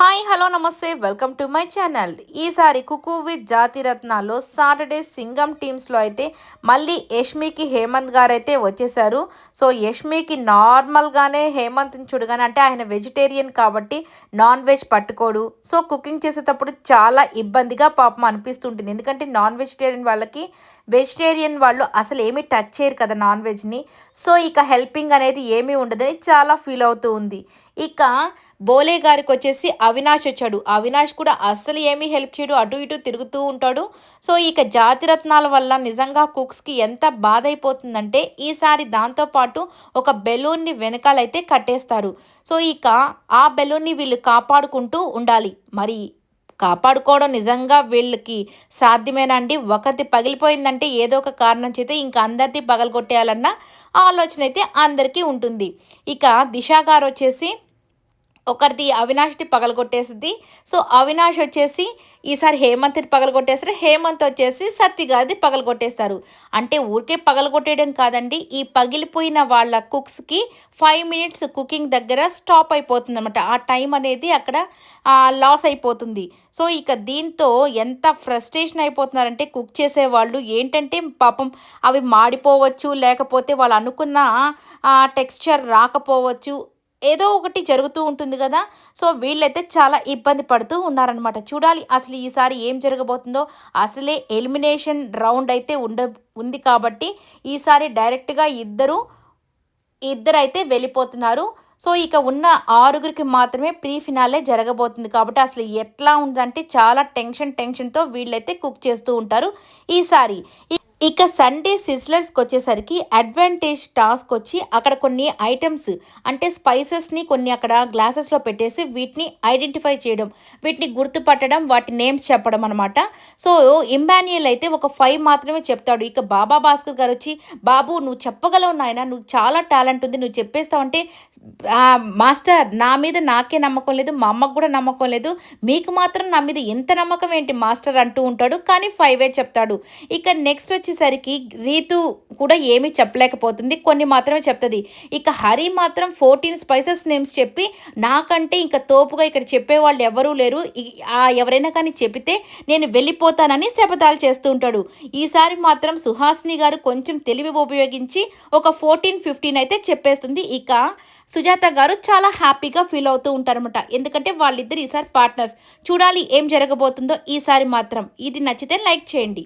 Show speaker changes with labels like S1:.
S1: Hi hello namaste. Welcome to my channel ఈసారి cook with జాతిరత్నాల్లో Saturday Singam టీమ్స్లో అయితే మళ్ళీ యష్మికి హేమంత్ గారు అయితే వచ్చేసారు. సో యష్మికి నార్మల్గానే హేమంత్ని చూడగానే అంటే ఆయన వెజిటేరియన్ కాబట్టి నాన్ వెజ్ పట్టుకోడు. సో కుకింగ్ చేసేటప్పుడు చాలా ఇబ్బందిగా పాపం అనిపిస్తుంటుంది. ఎందుకంటే నాన్ వెజిటేరియన్ వాళ్ళకి వెజిటేరియన్ వాళ్ళు అసలు ఏమీ టచ్ చేయరు కదా నాన్ వెజ్ని సో ఇక హెల్పింగ్ అనేది ఏమీ ఉండదని చాలా ఫీల్ అవుతూ ఉంది. ఇక బోలే గారికి వచ్చేసి అవినాష్ వచ్చాడు. అవినాష్ కూడా అస్సలు ఏమీ హెల్ప్ చేయడు. అటు ఇటు తిరుగుతూ ఉంటాడు. సో ఇక జాతిరత్నాల వల్ల నిజంగా కుక్స్కి ఎంత బాధ అయిపోతుందంటే ఈసారి దాంతోపాటు ఒక బెలూన్ని వెనకాలైతే కట్టేస్తారు. సో ఇక ఆ బెలూన్ని వీళ్ళు కాపాడుకుంటూ ఉండాలి. మరి కాపాడుకోవడం నిజంగా వీళ్ళకి సాధ్యమేనా అండి పగిలిపోయిందంటే ఏదో ఒక కారణం చేతే ఇంకా అందరిది పగలగొట్టేయాలన్న ఆలోచన అయితే అందరికీ ఉంటుంది. ఇక దిశ గారు వచ్చేసి ఒకరిది అవినాష్ది పగలగొట్టేసింది సో అవినాష్ వచ్చేసి ఈసారి హేమంత్ది పగలగొట్టేస్తారు. హేమంత్ వచ్చేసి సత్తిగాది పగలగొట్టేస్తారు. అంటే ఊరికే పగలగొట్టేయడం కాదండి. ఈ పగిలిపోయిన వాళ్ళ కుక్స్కి ఫైవ్ మినిట్స్ కుకింగ్ దగ్గర స్టాప్ అయిపోతుంది అనమాట ఆ టైం అనేది అక్కడ లాస్ అయిపోతుంది. సో ఇక దీంతో ఎంత ఫ్రస్ట్రేషన్ అయిపోతున్నారంటే కుక్ చేసే వాళ్ళు ఏంటంటే పాపం అవి మాడిపోవచ్చు లేకపోతే వాళ్ళు అనుకున్న టెక్స్చర్ రాకపోవచ్చు ఏదో ఒకటి జరుగుతూ ఉంటుంది కదా. సో వీళ్ళైతే చాలా ఇబ్బంది పడుతూ ఉన్నారనమాట చూడాలి అసలు ఈసారి ఏం జరగబోతుందో. అసలే ఎలిమినేషన్ రౌండ్ అయితే ఉండ ఉంది కాబట్టి ఈసారి డైరెక్ట్గా ఇద్దరు ఇద్దరైతే వెళ్ళిపోతున్నారు. సో ఇక ఉన్న ఆరుగురికి మాత్రమే ప్రీ ఫినాలే జరగబోతుంది కాబట్టి అసలు ఎట్లా ఉందంటే చాలా టెన్షన్ టెన్షన్తో వీళ్ళైతే కుక్ చేస్తూ ఉంటారు. ఈసారి ఇక సండే సిజ్లర్స్కి వచ్చేసరికి అడ్వాంటేజ్ టాస్క్ వచ్చి అక్కడ కొన్ని ఐటమ్స్ అంటే స్పైసెస్ని కొన్ని అక్కడ గ్లాసెస్లో పెట్టేసి వీటిని ఐడెంటిఫై చేయడం వీటిని గుర్తుపట్టడం వాటి నేమ్స్ చెప్పడం అనమాట సో ఇంబానియల్ అయితే ఒక ఫైవ్ మాత్రమే చెప్తాడు. ఇక బాబా భాస్కర్ గారు వచ్చి బాబు నువ్వు చెప్పగలవు నాయన నువ్వు చాలా టాలెంట్ ఉంది నువ్వు చెప్పేస్తావంటే మాస్టర్ నా మీద నాకే నమ్మకం లేదు మా అమ్మకు కూడా నమ్మకం లేదు మీకు మాత్రం నా మీద ఎంత నమ్మకం ఏంటి మాస్టర్? అంటూ ఉంటాడు. కానీ ఫైవే చెప్తాడు. ఇక నెక్స్ట్ వచ్చి వచ్చేసరికి రీతు కూడా ఏమీ చెప్పలేకపోతుంది. కొన్ని మాత్రమే చెప్తుంది. ఇక హరి మాత్రం ఫోర్టీన్ స్పైసెస్ నేమ్స్ చెప్పి నాకంటే ఇంకా తోపుగా ఇక్కడ చెప్పేవాళ్ళు ఎవరూ లేరు. ఎవరైనా కానీ చెబితే నేను వెళ్ళిపోతానని శపథాలు చేస్తూ ఉంటాడు. ఈసారి మాత్రం సుహాసిని గారు కొంచెం తెలివి ఉపయోగించి ఒక ఫోర్టీన్ ఫిఫ్టీన్ అయితే చెప్పేస్తుంది. ఇక సుజాత గారు చాలా హ్యాపీగా ఫీల్ అవుతూ ఉంటారనమాట ఎందుకంటే వాళ్ళిద్దరు ఈసారి పార్ట్నర్స్ చూడాలి ఏం జరగబోతుందో ఈసారి మాత్రం. ఇది నచ్చితే లైక్ చేయండి.